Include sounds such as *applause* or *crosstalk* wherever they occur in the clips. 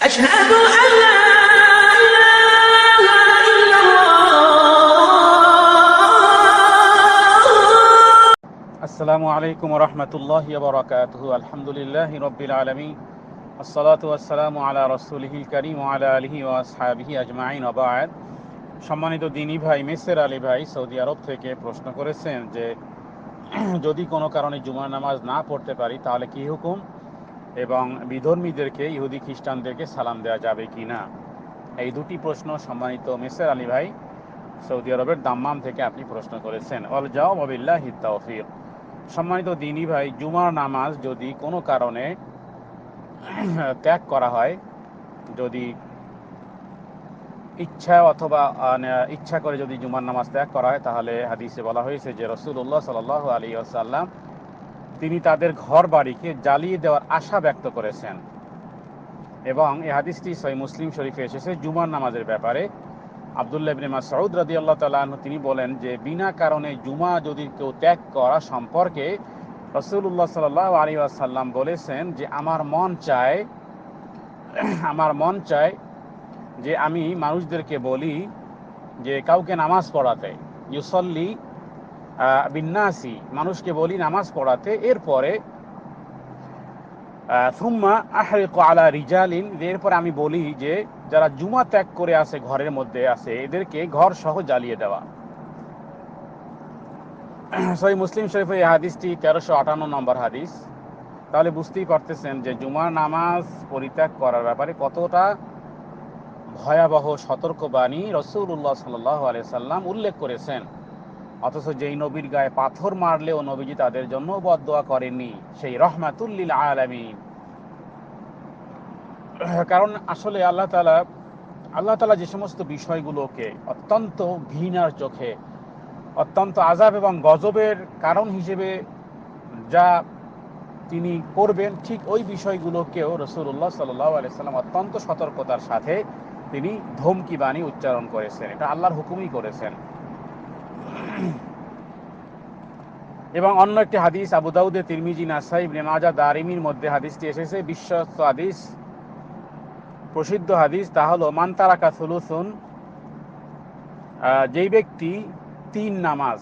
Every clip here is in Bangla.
أشهد أن لا إله إلا الله আসসালামু আলাইকুম রহমতুল্লাহ বরকাতহ আলহামদুলিল্লাহ রব্বিল আলমী আসসালাতু আসসালামু আলা রসুলহিল করিম আলা আলহি ও আসহাবিহি আজমাইন অবায়দ সম্মানিত দিনী ভাই মেসের আলী ভাই সৌদি আরব থেকে প্রশ্ন করেছেন যে যদি কোনো কারণে জুমার নামাজ না পড়তে পারি তাহলে কি হুকুম এবং বিধর্মীদেরকে, ইহুদি খ্রিস্টানদেরকে সালাম দেওয়া যাবে কি না এই দুটি প্রশ্ন সম্মানিত মেসের আলী ভাই, সৌদি আরবের দাম্মাম থেকে আপনি প্রশ্ন করেছেন। অল যাও মবিল্লাহ তৌফিক। সম্মানিত দিনী ভাই, জুমার নামাজ যদি কোনো কারণে *clears throat* ত্যাগ করা হয়, যদি ইচ্ছা অথবা ইচ্ছা করে যদি জুমার নামাজ ত্যাগ করা হয়, তাহলে হাদিসে বলা হয়েছে যে রসুল্লাহ সাল আলী আসাল্লাম তিনি তাদের ঘর বাড়িকে জ্বালিয়ে দেওয়ার আশা ব্যক্ত করেছেন। এবং এই হাদিসটি সই মুসলিম শরীফে এসেছে জুমার নামাজের ব্যাপারে। আবদুল্লাহ ইবনে মাসউদ রাদিয়াল্লাহু তাআলা তিনি বলেন যে, বিনা কারণে জুমা যদি কেউ ত্যাগ করা সম্পর্কে রাসূলুল্লাহ সাল্লাল্লাহু আলাইহি ওয়াসাল্লাম বলেছেন যে, আমার মন চায়, আমার মন চায় যে আমি মানুষদেরকে বলি যে, কাউকে নামাজ পড়াতে। ইউসল্লি আহ, বিন্নাসি মানুষকে বলি নামাজ পড়াতে। এরপরে আলা রিজালিন এরপরে আমি বলি যে যারা জুমা ত্যাগ করে আছে ঘরের মধ্যে আছে এদেরকে ঘর সহ জ্বালিয়ে দেওয়া। সই মুসলিম শরীফ এই হাদিসটি তেরোশো আটান্ন নম্বর হাদিস। তাহলে বুঝতেই পারতেছেন যে জুমা নামাজ পরিত্যাগ করার ব্যাপারে কতটা ভয়াবহ সতর্কবাণী রসুল্লাহ সাল্লাহ সাল্লাম উল্লেখ করেছেন। অথচ যেই নবীর গায়ে পাথর মারলেও নবীজি তাদের জন্য বদোয়া করেননি, সেই রহমাতুল্লিল আলামিন। কারণ আসলে আল্লাহ তালা আল্লাহ তালা যে সমস্ত বিষয়গুলোকে অত্যন্ত ঘৃণার চোখে, অত্যন্ত আজাব এবং গজবের কারণ হিসেবে যা তিনি করবেন, ঠিক ওই বিষয়গুলোকেও রসুল্লাহ সাল্লাহ আলাইসাল্লাম অত্যন্ত সতর্কতার সাথে তিনি ধমকি বাণী উচ্চারণ করেছেন। এটা আল্লাহর হুকুমই করেছেন। এবং অন্য একটি হাদিস, আবু দাউদে, তিরমিজি, নাসাই, ইবনে মাজা দারিমির মধ্যে হাদিসটি এসেছে। বিশ্বস্ত হাদিস, প্রসিদ্ধ হাদিস, তা হলো মান্তারাকা সুলুসুন যেই ব্যক্তি তিন নামাজ,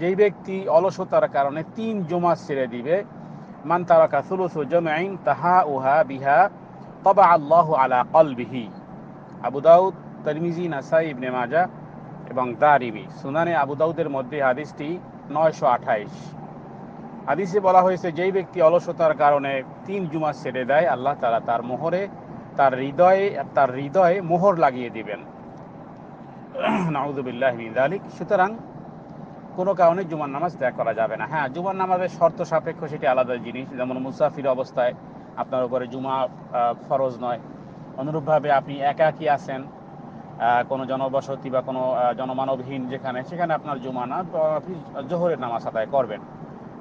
যেই ব্যক্তি অলসতার কারণে তিন জমা ছেড়ে দিবে মান্তারাকা সুলুসু জমাইন তাহা উহা বিহা তবা আল্লাহ আলা কলবিহি আবু দাউদ, তিরমিজি, নাসাই, ইবনে মাজা এবং দারিমি সুনানে আবু দাউদের মধ্যে হাদিসটি নয়শো আঠাইশ। হাদিসে বলা হয়েছে, যেই ব্যক্তি অলসতার কারণে তিন জুমা ছেড়ে দেয়, আল্লাহ তারা তার মোহরে, তার হৃদয়ে তার হৃদয়ে মোহর লাগিয়ে দিবেন। নাউদুবিল্লাহ সুতরাং কোনো কারণে জুমার নামাজ ত্যাগ করা যাবে না। হ্যাঁ জুমার নামাজের শর্ত সাপেক্ষ সেটি আলাদা জিনিস। যেমন মুসাফির অবস্থায় আপনার উপরে জুমা ফরজ নয়। অনুরূপভাবে আপনি একাকী আছেন কোনো জনবসতি বা কোনো জনমানবহীন যেখানে, সেখানে আপনার জুমা না তো আপনি জোহরের নামাজ আদায় করবেন।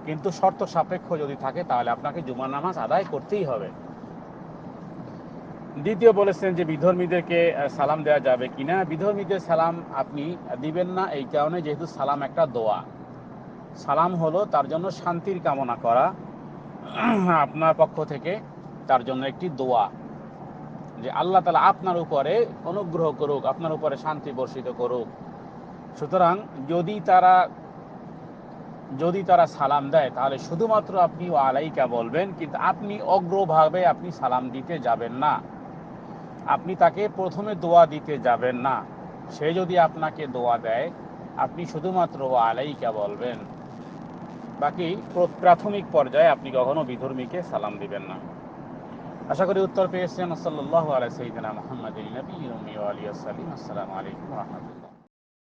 কিন্তু শর্ত সাপেক্ষ যদি থাকে, তাহলে আপনাকে জুমার নামাজ আদায় করতেই হবে। দ্বিতীয় বলেছেন যে বিধর্মীদেরকে সালাম দেওয়া যাবে কিনা। বিধর্মীদের সালাম আপনি দিবেন না, এই কারণে যেহেতু সালাম একটা দোয়া। সালাম হলো তার জন্য শান্তির কামনা করা, *clears throat* আপনার পক্ষ থেকে তার জন্য একটি দোয়া। যে আল্লাহ তালা আপনার উপরে অনুগ্রহ করুক, আপনার উপরে শান্তি বর্ষিত করুক। সুতরাং যদি তারা যদি তারা সালাম দেয়, তাহলে শুধুমাত্র আপনি ও আলাইকা বলবেন, কিন্তু আপনি অগ্রভাবে আপনি সালাম দিতে যাবেন না। আপনি তাকে প্রথমে দোয়া দিতে যাবেন না। সে যদি আপনাকে দোয়া দেয়, আপনি শুধুমাত্র ও আলাইকা বলবেন। বাকি প্রাথমিক পর্যায়ে আপনি কখনো বিধর্মীকে সালাম দিবেন না। আশা করি উত্তর পেয়েছেন। সাল্লাহ আলাই সঈদিনা মোহাম্মদ নবী আলী আসসালাম আসসালামু আলাইকুম রহমতুল্লাহ।